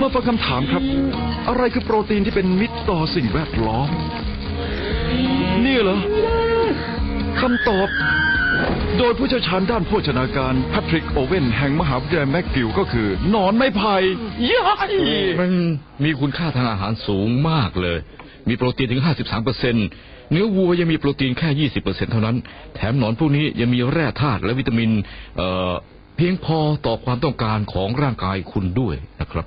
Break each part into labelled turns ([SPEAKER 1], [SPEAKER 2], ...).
[SPEAKER 1] มาฟังคำถามครับ อะไรคือโปรตีนที่เป็นมิตรต่อสิ่งแวดล้อม นี่เหรอคำตอบ โดยผู้เชี่ยวชาญด้านโภชนาการแพทริกโอเวนแห่งมหาวิทยาลัยแมคกิลก็คือหนอนไม้ไผ่ย้าย
[SPEAKER 2] มันมีคุณค่าทางอาหารสูงมากเลย มีโปรตีนถึง 53เปอร์เซ็นเนื้อวัวยังมีโปรตีนแค่ 20เปอร์เซ็นเท่านั้น แถมหนอนพวกนี้ยังมีแร่ธาตุและวิตามิน เอ่อ เพียงพอต่อความต้องการของร่างกายคุณด้วยนะครับ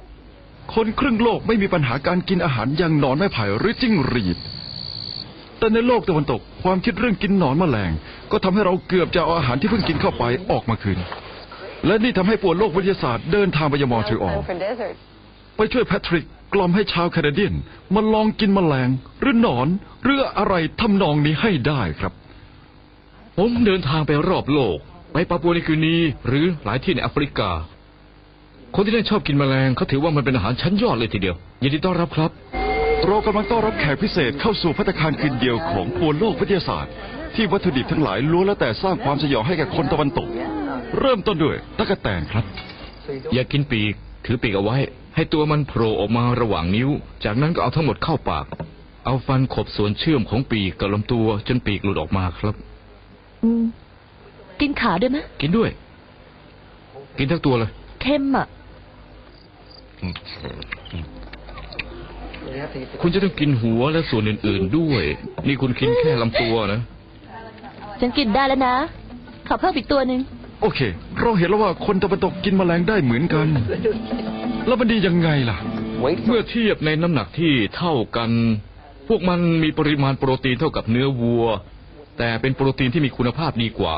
[SPEAKER 1] คนครึ่งโลกไม่มีปัญหาการกินอาหารอย่างหนอนไม้ไผ่หรือจิ้งหรีด แต่ในโลกตะวันตกความคิดเรื่องกินหนอนแมลง ก็ทำให้เราเกือบจะเอาอาหารที่เพิ่งกินเข้าไปออกมาคืน และนี่ทำให้ปวดโลกวิทยาศาสตร์เดินทางไปยังมอทรีออลไปช่วยแพทริกกล่อมให้ชาวแคนาเดียนมาลองกินแมลง หรือหนอนหรืออะไรทำนองนี้ให้ได้ครับ
[SPEAKER 2] ผมเดินทางไปรอบโลก ไปปาปัวนิวกินีหรือหลายที่ในแอฟริกา คนที่นั่นชอบกินแมลงเขาถือว่ามันเป็นอาหารชั้นยอดเลยทีเดียวยินดีต้อนรับครับ
[SPEAKER 1] เรากำลังต้อนรับแขกพิเศษเข้าสู่พัตตาคารคืนเดียวของปวงโลกวิทยาศาสตร์ ที่วัตถุดิบทั้งหลายล้วนแล้วแต่สร้างความสยองให้แก่คนตะวันตก เริ่มต้นด้วยตะกแตนครับ
[SPEAKER 2] อย่ากินปีก ถือปีกเอาไว้ ให้ตัวมันโผล่ออกมาระหว่างนิ้ว จากนั้นก็เอาทั้งหมดเข้าปาก เอาฟันขบส่วนเชื่อมของปีกกับลำตัวจนปีกหลุดออกมาครับ
[SPEAKER 3] อืม กินขาด้วยไหม
[SPEAKER 2] กินด้วย กินทั้งตัวเลย
[SPEAKER 3] เค็มอะ
[SPEAKER 2] คุณจะต้องกินหัวและส่วนอื่น ๆด้วย นี่คุณกินแค่ลำตัวนะ
[SPEAKER 3] ฉันกินได้แล้วนะ ขอเพิ่มอีกตัวหนึ่ง
[SPEAKER 1] โอเค เราเห็นแล้วว่าคนตะวันตกกินแมลงได้เหมือนกัน แล้วมันดียังไงล่ะ
[SPEAKER 4] Wait
[SPEAKER 2] เมื่อเทียบในน้ำหนักที่เท่ากัน พวกมันมีปริมาณโปรตีนเท่ากับเนื้อวัว แต่เป็นโปรตีนที่มีคุณภาพดีกว่า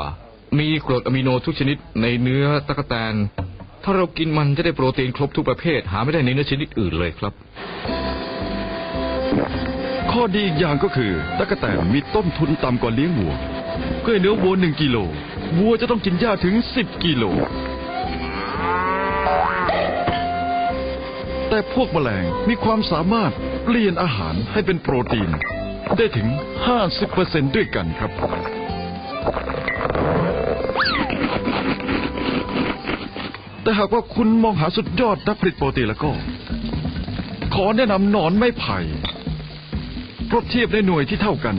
[SPEAKER 2] มีกรดอะมิโนทุกชนิดในเนื้อตะกแตน ถ้าเรากินมันจะได้โปรตีนครบทุกประเภท หาไม่ได้ในเนื้อชนิดอื่นเลยครับ
[SPEAKER 1] ข้อดีอีกอย่างก็คือตะกแตนมีต้นทุนต่ำกว่าเลี้ยงวัวเพื่อเนื้อวัวหนึ่งกิโลวัวจะต้องกินหญ้าถึงสิบกิโลแต่พวกแมลงมีความสามารถเปลี่ยนอาหารให้เป็นโปรตีน ได้ถึง 50%ด้วยกันครับ แต่หากว่าคุณมองหาสุดยอดนักผลิตโปรตีนแล้วก็ ขอแนะนำหนอนไม้ไผ่เพราะเทียบในหน่วยที่เท่ากัน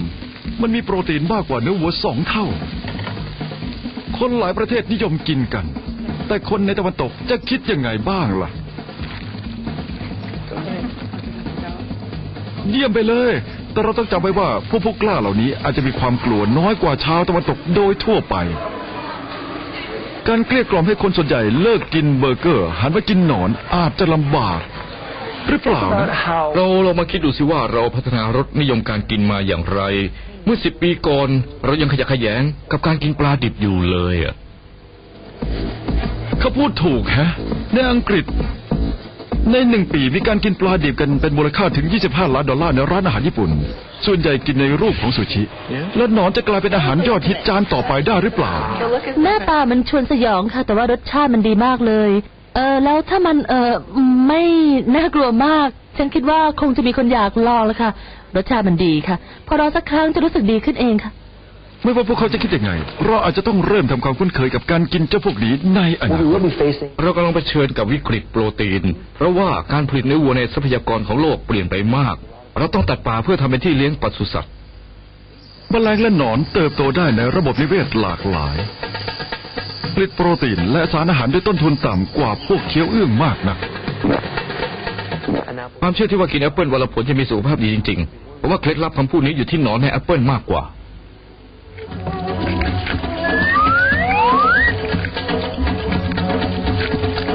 [SPEAKER 1] มันมีโปรตีนมากกว่าเนื้อวัวสองเท่า คนหลายประเทศนิยมกินกัน แต่คนในตะวันตกจะคิดยังไงบ้างล่ะ เยี่ยมไปเลย แต่เราต้องจำไว้ว่าพวกพวกกล้าเหล่านี้อาจจะมีความกลัวน้อยกว่าชาวตะวันตกโดยทั่วไป การเกลี้ยกล่อมให้คนส่วนใหญ่เลิกกินเบอร์เกอร์ หันมากินหนอนอาจจะลำบาก หรือเปล่า
[SPEAKER 4] about
[SPEAKER 1] นะ
[SPEAKER 4] how
[SPEAKER 2] เราเรามาคิดดูสิว่าเราพัฒนารสนิยมการกินมาอย่างไร เมื่อสิบปีก่อนเรายังขยะแขยงกับการกินปลาดิบอยู่เลยอะ
[SPEAKER 1] เขาพูดถูกฮะในอังกฤษ ในหนึ่งปีมีการกินปลาดิบกันเป็นมูลค่าถึง 25 ล้านดอลลาร์ในร้านอาหารญี่ปุ่น ส่วนใหญ่กินในรูปของซูชิ และหนอนจะกลายเป็นอาหารยอดฮิตจานต่อไปได้หรือเปล่า
[SPEAKER 3] หน้าตามันชวนสยองค่ะ แต่ว่ารสชาติมันดีมากเลย เออแล้วถ้ามันเออไม่น่ากลัวมาก ฉันคิดว่าคงจะมีคนอยากลองแล้วค่ะ รสชาติมันดีค่ะ พอรอสักครั้งจะรู้สึกดีขึ้นเองค่ะ
[SPEAKER 1] ไม่ว่าพวกเขาจะคิดยังไง เราอาจจะต้องเริ่มทำความคุ้นเคยกับการกินเจ้าพวกนี้ในอนา
[SPEAKER 4] we
[SPEAKER 1] คต
[SPEAKER 4] will be facing
[SPEAKER 2] เรากำลังเผชิญกับวิกฤตโปรตีน เพราะว่าการผลิตเนื้อวัวในทรัพยากรของโลกเปลี่ยนไปมาก เราต้องตัดป่าเพื่อทำเป็นที่เลี้ยงปศุสัตว์
[SPEAKER 1] แมลงและหนอนเติบโตได้ในระบบนิเวศหลากหลาย ผลิตโปรตีนและสารอาหารด้วยต้นทุนต่ำกว่าพวกเคี้ยวเอื้องมากนัก
[SPEAKER 4] an apple
[SPEAKER 2] ความเชื่อที่ว่ากินแอปเปิลวันละผลจะมีสุขภาพดีจริงๆเพราะว่าเคล็ดลับคำพูดนี้อยู่ที่หนอนในแอปเปิลมากกว่า